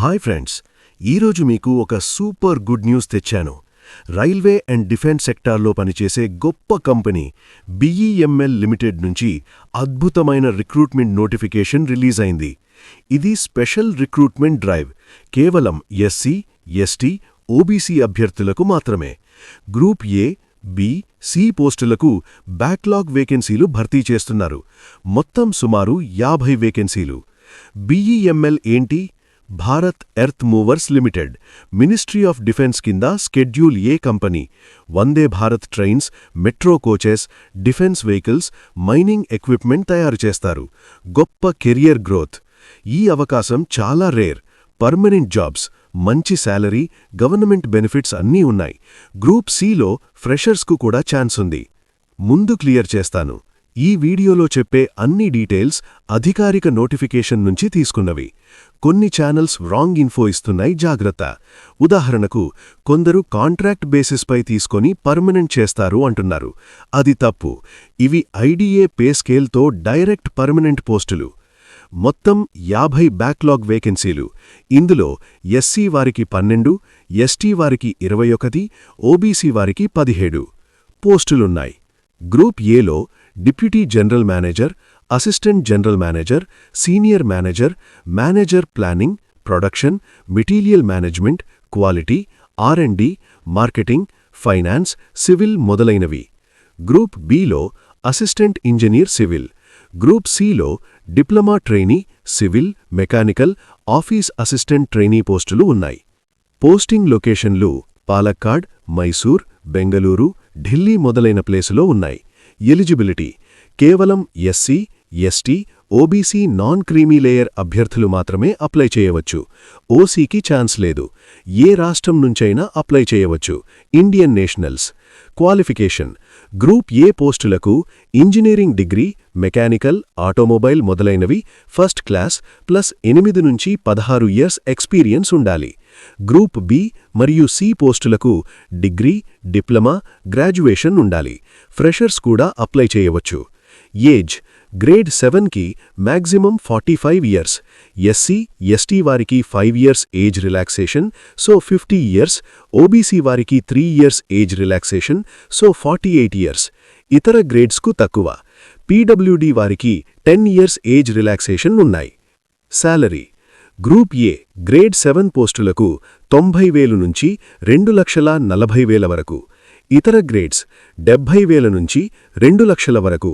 Hi friends ఈరోజు మీకు ఒక సూపర్ గుడ్ న్యూస్ తెచ్చాను. రైల్వే అండ్ డిఫెన్స్ సెక్టార్లో పనిచేసే గొప్ప కంపెనీ బిఈఎంఎల్ లిమిటెడ్ నుంచి అద్భుతమైన రిక్రూట్మెంట్ నోటిఫికేషన్ రిలీజ్ అయింది. ఇది స్పెషల్ రిక్రూట్మెంట్ డ్రైవ్ కేవలం ఎస్సీ ఎస్టీ ఓబీసీ అభ్యర్థులకు మాత్రమే. గ్రూప్ ఏ బి సి పోస్టులకు బ్యాక్లాగ్ వేకెన్సీలు భర్తీ చేస్తున్నారు. మొత్తం సుమారు యాభై వేకెన్సీలు. బిఈఎంఎల్ ఏంటి? Bharat earth movers limited ministry of defence కింద schedule A company Vande Bharat trains metro coaches defence vehicles mining equipment తయారు చేస్తారు. గొప్ప కెరియర్ గ్రోత్. ఈ అవకాశం చాలా రేర్. పర్మనెంట్ జాబ్స్ మంచి శాలరీ గవర్నమెంట్ బెనిఫిట్స్ అన్నీ ఉన్నాయి. గ్రూప్ సిలో ఫ్రెషర్స్కు కూడా ఛాన్స్ ఉంది. ముందు క్లియర్ చేస్తాను. ఈ వీడియోలో చెప్పే అన్ని డీటెయిల్స్ అధికారిక నోటిఫికేషన్ నుంచి తీసుకున్నవి. కొన్ని ఛానల్స్ రాంగ్ ఇన్ఫో ఇస్తున్నాయి జాగ్రత్త. ఉదాహరణకు కొందరు కాంట్రాక్ట్ బేసిస్పై తీసుకొని పర్మనెంట్ చేస్తారు అంటున్నారు. అది తప్పు. ఇవి ఐడిఏ పే స్కేల్తో డైరెక్ట్ పర్మనెంట్ పోస్టులు. మొత్తం యాభై బ్యాక్లాగ్ వేకెన్సీలు ఇందులో ఎస్సీ వారికి పన్నెండు ఎస్టీ వారికి ఇరవై ఒకటి ఓబీసీ వారికి పదిహేడు పోస్టులున్నాయి. గ్రూప్ ఏలో deputy general manager assistant general manager senior manager manager planning production material management quality R and D marketing finance civil మొదలైనవి. గ్రూప్ బిలో అసిస్టెంట్ ఇంజనీర్ సివిల్. గ్రూప్ సిలో diploma trainee civil mechanical office assistant trainee పోస్టులు ఉన్నాయి. Posting లొకేషన్లు పాలక్కాడ్ మైసూర్ బెంగళూరు ఢిల్లీ మొదలైన ప్లేసులో ఉన్నాయి. Eligibility. కేవలం SC ST OBC non creamy layer అభ్యర్థులు మాత్రమే అప్లై చేయవచ్చు. ఓసీకి ఛాన్స్ లేదు. ఏ రాష్ట్రం నుంచైనా అప్లై చేయవచ్చు. Indian nationals. Qualification. Group A పోస్టులకు ఇంజనీరింగ్ డిగ్రీ మెకానికల్ ఆటోమొబైల్ మొదలైనవి ఫస్ట్ క్లాస్ ప్లస్ ఎనిమిది నుంచి పదహారు ఇయర్స్ ఎక్స్పీరియన్స్ ఉండాలి. గ్రూప్ బి మరియు సి పోస్టులకు డిగ్రీ డిప్లొమా గ్రాడ్యుయేషన్ ఉండాలి. ఫ్రెషర్స్ కూడా అప్లై చేయవచ్చు. ఏజ్ గ్రేడ్ సెవెన్కి maximum forty five years SC ST వారికి five years age relaxation so fifty years OBC వారికి three years age relaxation so forty eight years. ఇతర గ్రేడ్స్కు తక్కువ. పీడబ్ల్యూడీ వారికి టెన్ ఇయర్స్ ఏజ్ రిలాక్సేషన్ ఉన్నాయి. Salary group A grade seven పోస్టులకు తొంభై వేలు నుంచి రెండు లక్షల నలభై వేల వరకు. ఇతర గ్రేడ్స్ డెబ్భై వేల నుంచి రెండు లక్షల వరకు.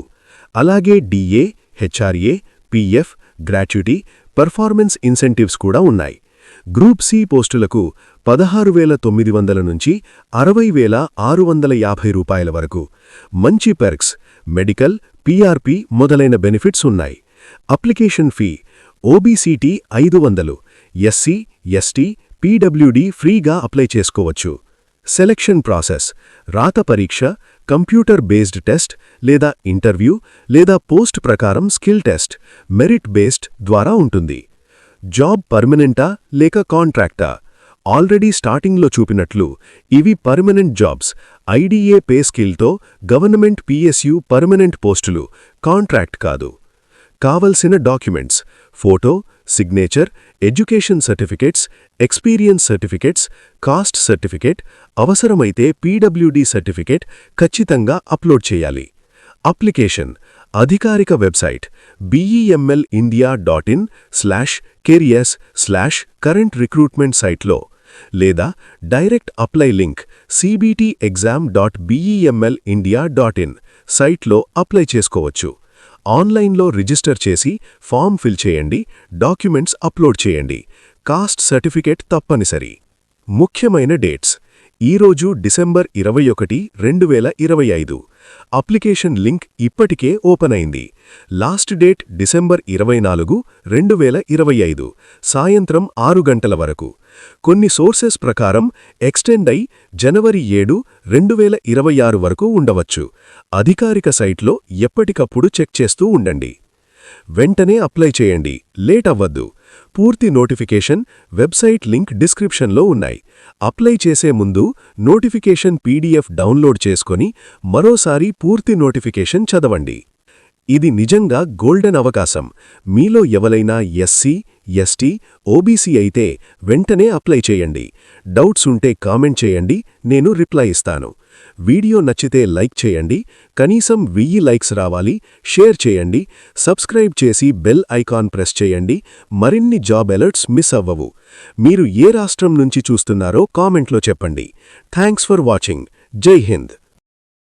అలాగే DA HRA PF gratuity performance incentives కూడా ఉన్నాయి. గ్రూప్ సి పోస్టులకు పదహారు వేల తొమ్మిది వందల నుంచి అరవై వేల ఆరు వందల యాభై రూపాయల వరకు మంచి పెర్క్స్ మెడికల్ పీఆర్పీ మొదలైన బెనిఫిట్స్ ఉన్నాయి. అప్లికేషన్ ఫీ ఓబీసీటీ ఐదు వందలు ఎస్సీ ఎస్టీ పీడబ్ల్యూడీ ఫ్రీగా అప్లై చేసుకోవచ్చు. సెలక్షన్ ప్రాసెస్ రాత పరీక్ష కంప్యూటర్ బేస్డ్ టెస్ట్ లేదా ఇంటర్వ్యూ లేదా పోస్ట్ ప్రకారం స్కిల్ టెస్ట్ మెరిట్ బేస్డ్ ద్వారా ఉంటుంది. జాబ్ పర్మనెంటా లేక కాంట్రాక్టా? ఆల్రెడీ స్టార్టింగ్లో చూపినట్లు ఇవి పర్మనెంట్ జాబ్స్ ఐడిఏ పే స్కిల్తో గవర్నమెంట్ పిఎస్యు పర్మనెంట్ పోస్టులు కాంట్రాక్ట్ కాదు. కావలసిన documents photo signature education certificates experience certificates caste certificate అవసరమైతే పీడబ్ల్యూడీ సర్టిఫికేట్ ఖచ్చితంగా అప్లోడ్ చేయాలి. అప్లికేషన్ అధికారిక website BEML India dot in slash careers slash current recruitment సైట్లో లేదా direct apply link CBT exam dot BEML India dot in సైట్లో apply చేసుకోవచ్చు. ఆన్లైన్లో register చేసి ఫామ్ ఫిల్ చేయండి డాక్యుమెంట్స్ అప్లోడ్ చేయండి. కాస్ట్ సర్టిఫికేట్ తప్పనిసరి. ముఖ్యమైన డేట్స్. ఈరోజు డిసెంబర్ ఇరవై ఒకటి రెండు వేల ఇరవై ఐదు. అప్లికేషన్ లింక్ ఇప్పటికే ఓపెన్ అయింది. లాస్ట్ డేట్ డిసెంబర్ ఇరవై నాలుగు రెండు వేల ఇరవై ఐదు సాయంత్రం ఆరు గంటల వరకు. కొన్ని సోర్సెస్ ప్రకారం ఎక్స్టెండ్ అయి జనవరి ఏడు రెండు వేల ఇరవై ఆరు వరకు ఉండవచ్చు. అధికారిక సైట్లో ఎప్పటికప్పుడు చెక్ చేస్తూ ఉండండి. వెంటనే అప్లై చేయండి. లేట్ అవ్వద్దు. పూర్తి నోటిఫికేషన్ వెబ్సైట్ లింక్ డిస్క్రిప్షన్లో ఉన్నాయి. అప్లై చేసే ముందు నోటిఫికేషన్ పీడీఎఫ్ డౌన్లోడ్ చేసుకొని మరోసారి పూర్తి నోటిఫికేషన్ చదవండి. ఇది నిజంగా గోల్డెన్ అవకాశం. మీలో ఎవరైనా ఎస్సీ ఎస్టీ ఓబీసీ అయితే వెంటనే అప్లై చేయండి. డౌట్స్ ఉంటే కామెంట్ చేయండి నేను రిప్లై ఇస్తాను. వీడియో నచ్చితే లైక్ చేయండి కనీసం వెయ్యి లైక్స్ రావాలి షేర్ చేయండి సబ్స్క్రైబ్ చేసి బెల్ ఐకాన్ ప్రెస్ చేయండి మరిన్ని జాబ్ అలర్ట్స్ మిస్ అవ్వవు. మీరు ఏ రాష్ట్రం నుంచి చూస్తున్నారో కామెంట్లో చెప్పండి. Thanks for watching. జై హింద్.